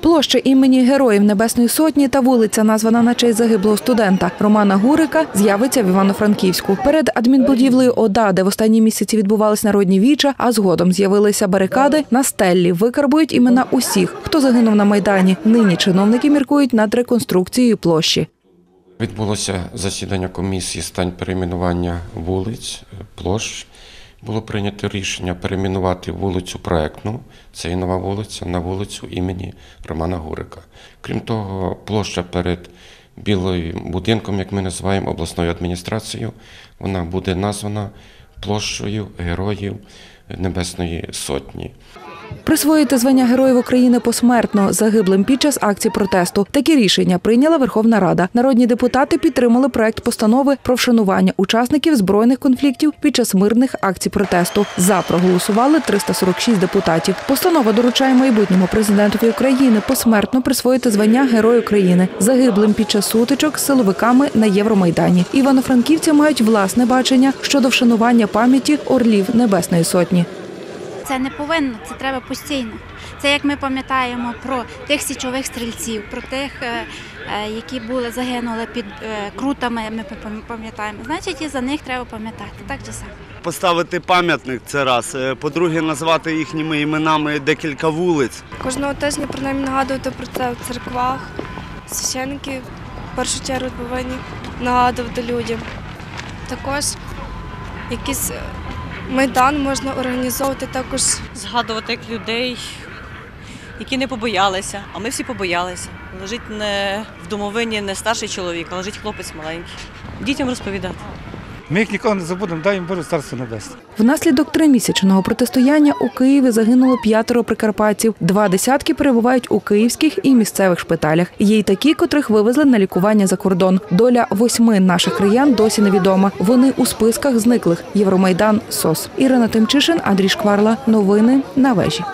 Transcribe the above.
Площа імені Героїв Небесної Сотні та вулиця, названа на честь загиблого студента Романа Гурика, з'явиться в Івано-Франківську. Перед адмінбудівлею ОДА, де в останні місяці відбувались народні віча, а згодом з'явилися барикади, на стеллі викарбують імена усіх, хто загинув на майдані. Нині чиновники міркують над реконструкцією площі. Відбулося засідання комісії з питань перейменування вулиць, площ. Було прийнято рішення перейменувати вулицю проектну, це і нова вулиця, на вулицю імені Романа Гурика. Крім того, площа перед білим будинком, як ми називаємо обласною адміністрацією, вона буде названа площею Героїв Небесної Сотні. Присвоїти звання Героїв України посмертно загиблим під час акції протесту. Такі рішення прийняла Верховна Рада. Народні депутати підтримали проект постанови про вшанування учасників збройних конфліктів під час мирних акцій протесту. За проголосували 346 депутатів. Постанова доручає майбутньому президентові України посмертно присвоїти звання Герой України загиблим під час сутичок з силовиками на Євромайдані. Івано-франківці мають власне бачення щодо вшанування пам'яті орлів Небесної Сотні. Це не повинно, це треба постійно. Це як ми пам'ятаємо про тих січових стрільців, про тих, е, е, які були загинули під е, крутами. Ми пам'ятаємо. Значить, і за них треба пам'ятати. Так же само. Поставити пам'ятник це раз. По-друге, назвати їхніми іменами декілька вулиць. Кожного тижня принаймні нагадувати про це в церквах. Священники в першу чергу повинні нагадувати людям. Також якийсь е, майдан можна організовувати також згадувати як людей, які не побоялися, а ми всі побоялися. Лежить не в домовині не старший чоловік, а лежить хлопець маленький. Дітям розповідати. Ми їх ніколи не забудемо, дай їм Боже царство небесне. Внаслідок тримісячного протистояння у Києві загинуло п'ятеро прикарпатців. Два десятки перебувають у київських і місцевих шпиталях. Є й такі, котрих вивезли на лікування за кордон. Доля восьми наших краян досі невідома. Вони у списках зниклих. Євромайдан СОС. Ірина Тимчишин, Андрій Шкварла. Новини на вежі.